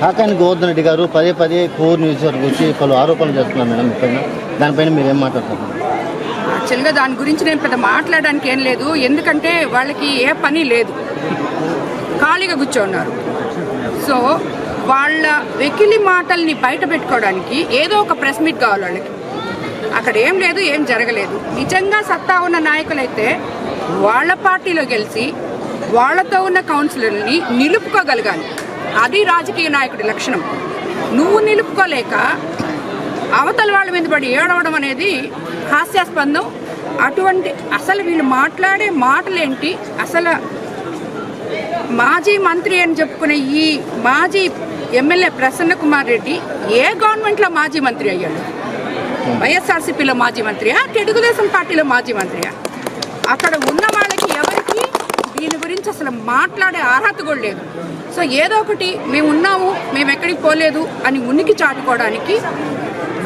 కాకాని గోవర్ధన్ రెడ్డి గారు పదే పదే కోర్ నియోజకవర్గం వచ్చి పలు ఆరోపణలు చేస్తున్నారు మేడం పైన దానిపైన మీరు ఏం మాట్లాడుతున్నారు యాక్చువల్గా దాని గురించి నేను పెద్ద మాట్లాడడానికి ఏం లేదు. ఎందుకంటే వాళ్ళకి ఏ పని లేదు. ఖాళీగా కూర్చోన్నారు. సో వాళ్ళ వెకిలి మాటల్ని బయట పెట్టుకోవడానికి ఏదో ఒక ప్రెస్ మీట్ కావాలి వాళ్ళకి. అక్కడ ఏం లేదు ఏం జరగలేదు. నిజంగా సత్తా ఉన్న నాయకులైతే వాళ్ళ పార్టీలో గెలిచి వాళ్ళతో ఉన్న కౌన్సిలర్ని నిలుపుకోగలగాలి. అది రాజకీయ నాయకుడి లక్షణం. నువ్వు నిలుపుకోలేక అవతల వాళ్ళ మీద పడి ఏడవడం అనేది హాస్యాస్పందం. అటువంటి అసలు వీళ్ళు మాట్లాడే మాటలేంటి? అసలు మాజీ మంత్రి అని చెప్పుకునే ఈ మాజీ ఎమ్మెల్యే ప్రసన్న కుమార్ రెడ్డి ఏ గవర్నమెంట్లో మాజీ మంత్రి అయ్యాడు? వైఎస్ఆర్సీపీలో మాజీ మంత్రియా? తెలుగుదేశం పార్టీలో మాజీ మంత్రియా? అక్కడ ఉన్న గురించి అసలు మాట్లాడే అర్హత కూడా లేదు. సో ఏదో ఒకటి మేము ఉన్నాము మేము ఎక్కడికి పోలేదు అని ఉనికి చాటుకోవడానికి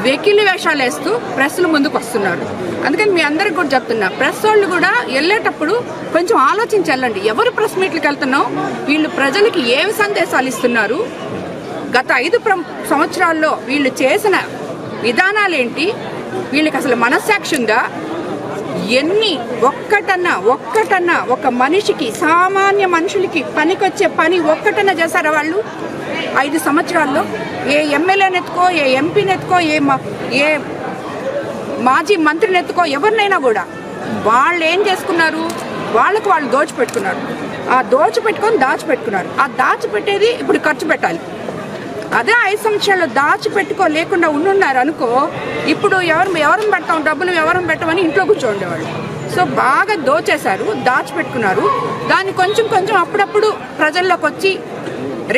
వెకిలి వేషాలు వేస్తూ ప్రెస్లు ముందుకు వస్తున్నారు. అందుకని మీ అందరికి కూడా చెప్తున్నా ప్రెస్ వాళ్ళు కూడా వెళ్ళేటప్పుడు కొంచెం ఆలోచించి వెళ్ళండి. ఎవరు ప్రెస్ మీట్లకు వెళ్తున్నాం వీళ్ళు ప్రజలకి ఏమి సందేశాలు ఇస్తున్నారు? గత ఐదు ప్ర- సంవత్సరాల్లో వీళ్ళు చేసిన విధానాలేంటి? వీళ్ళకి అసలు మనస్సాక్షి ఉందా? ఎన్ని ఒక్కటన్నా ఒక్కటన్నా ఒక మనిషికి సామాన్య మనుషులకి పనికొచ్చే పని ఒక్కటన్నా చేశారా వాళ్ళు? ఐదు సంవత్సరాల్లో ఏ ఎమ్మెల్యేని ఎత్తుకో ఏ ఎంపీని ఎత్తుకో ఏ ఏ మాజీ మంత్రిని ఎత్తుకో ఎవరినైనా కూడా వాళ్ళు ఏం చేసుకున్నారు? వాళ్ళకు వాళ్ళు దోచిపెట్టుకున్నారు. ఆ దోచిపెట్టుకొని దాచిపెట్టుకున్నారు. ఆ దాచిపెట్టేది ఇప్పుడు ఖర్చు పెట్టాలి. అదే ఐదు సంవత్సరాలు దాచిపెట్టుకో లేకుండా ఉండున్నారు అనుకో ఇప్పుడు ఎవరు ఎవరిని పెడతాం? డబ్బులు ఎవరిని పెట్టమని ఇంట్లో కూర్చోండేవాళ్ళు. సో బాగా దోచేశారు దాచిపెట్టుకున్నారు. దాన్ని కొంచెం కొంచెం అప్పుడప్పుడు ప్రజల్లోకి వచ్చి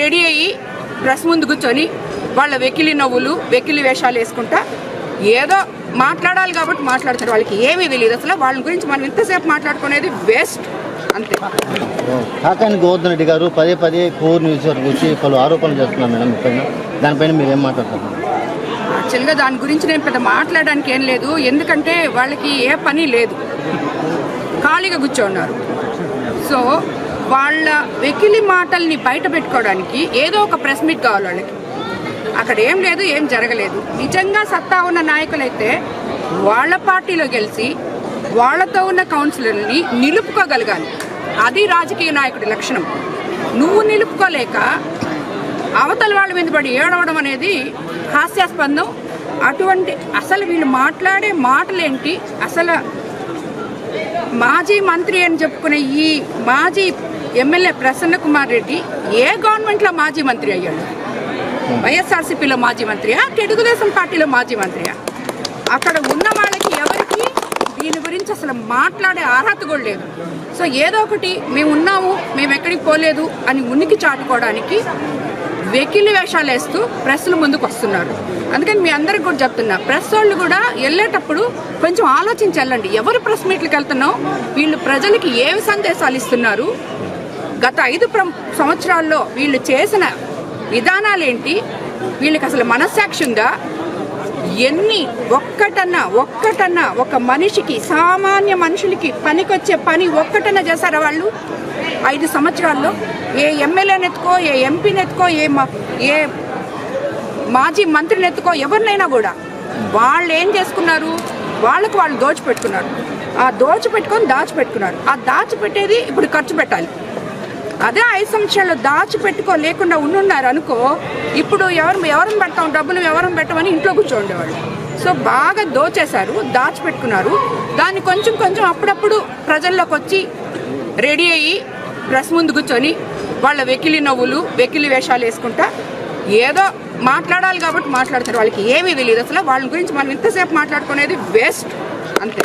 రెడీ అయ్యి ప్రెస్ ముందు కూర్చొని వాళ్ళ వెకిలి నవ్వులు వెకిలి వేషాలు వేసుకుంటా ఏదో మాట్లాడాలి కాబట్టి మాట్లాడతారు. వాళ్ళకి ఏమీ తెలియదు అసలు వాళ్ళ గురించి మనం ఇంతసేపు మాట్లాడుకునేది వేస్ట్. అంతే. కాకాని గోవర్ధన్ రెడ్డి గారు పదే పదే కోర్ నియోజకవర్గం వచ్చి పలు ఆరోపణలు చేస్తున్నారు మేడం పైన. దానిపైన మీరు ఏం మాట్లాడతారు? యాక్చువల్గా దాని గురించి నేను పెద్ద మాట్లాడడానికి ఏం లేదు. ఎందుకంటే వాళ్ళకి ఏ పని లేదు. ఖాళీగా కూర్చోన్నారు. సో వాళ్ళ వెకిలి మాటల్ని బయట పెట్టుకోవడానికి ఏదో ఒక ప్రెస్ మీట్ కావాలి వాళ్ళకి. అక్కడ ఏం లేదు ఏం జరగలేదు. నిజంగా సత్తా ఉన్న నాయకులైతే వాళ్ళ పార్టీలో గెలిచి వాళ్ళతో ఉన్న కౌన్సిలర్ని నిలుపుకోగలగాలి. అది రాజకీయ నాయకుడి లక్షణం. నువ్వు నిలుపుకోలేక అవతల వాళ్ళ మీద పడి ఏడవడం అనేది హాస్యాస్పందం. అటువంటి అసలు వీళ్ళు మాట్లాడే మాటలేంటి? అసలు మాజీ మంత్రి అని చెప్పుకునే ఈ మాజీ ఎమ్మెల్యే ప్రసన్న కుమార్ రెడ్డి ఏ గవర్నమెంట్లో మాజీ మంత్రి అయ్యాడు? వైఎస్ఆర్సీపీలో మాజీ మంత్రియా? తెలుగుదేశం పార్టీలో మాజీ మంత్రియా? అక్కడ ఉన్న వాళ్ళకి దీని గురించి అసలు మాట్లాడే అర్హత కూడా లేదు. సో ఏదో ఒకటి మేము ఉన్నాము మేము ఎక్కడికి పోలేదు అని ఉనికి చాటుకోవడానికి వెకిలి వేషాలు వేస్తూ ప్రెస్లు ముందుకు వస్తున్నారు. అందుకని మీ అందరికి కూడా చెప్తున్నా ప్రెస్ వాళ్ళు కూడా వెళ్ళేటప్పుడు కొంచెం ఆలోచించి వెళ్ళండి. ఎవరు ప్రెస్ మీట్లకు వెళ్తున్నాం వీళ్ళు ప్రజలకి ఏవి సందేశాలు ఇస్తున్నారు? గత ఐదు ప్ర- సంవత్సరాల్లో వీళ్ళు చేసిన విధానాలేంటి? వీళ్ళకి అసలు మనస్సాక్షి ఉందా? ఎన్ని ఒక్కటన్నా ఒక్కటన్నా ఒక మనిషికి సామాన్య మనుషులకి పనికొచ్చే పని ఒక్కటన్నా చేశారా వాళ్ళు? ఐదు సంవత్సరాల్లో ఏ ఎమ్మెల్యేని ఎత్తుకో ఏ ఎంపీని ఎత్తుకో ఏ మా- ఏ మాజీ మంత్రిని ఎత్తుకో ఎవరినైనా కూడా వాళ్ళు ఏం చేసుకున్నారు? వాళ్ళకు వాళ్ళు దోచిపెట్టుకున్నారు. ఆ దోచిపెట్టుకొని దాచిపెట్టుకున్నారు. ఆ దాచిపెట్టేది ఇప్పుడు ఖర్చు పెట్టాలి. అదే ఐదు సంవత్సరాలు దాచిపెట్టుకో లేకుండా ఉండున్నారు అనుకో ఇప్పుడు ఎవరు ఎవరిని పెడతాం? డబ్బులు ఎవరిని పెట్టమని ఇంట్లో కూర్చోండేవాళ్ళు. సో బాగా దోచేశారు దాచిపెట్టుకున్నారు. దాన్ని కొంచెం కొంచెం అప్పుడప్పుడు ప్రజల్లోకి వచ్చి రెడీ అయ్యి ప్రెస్ ముందు కూర్చొని వాళ్ళ వెకిలి నవ్వులు వెకిలి వేషాలు వేసుకుంటా ఏదో మాట్లాడాలి కాబట్టి మాట్లాడతారు. వాళ్ళకి ఏమీ తెలియదు అసలు. వాళ్ళ గురించి మనం ఇంతసేపు మాట్లాడుకునేది వేస్ట్ అంతే.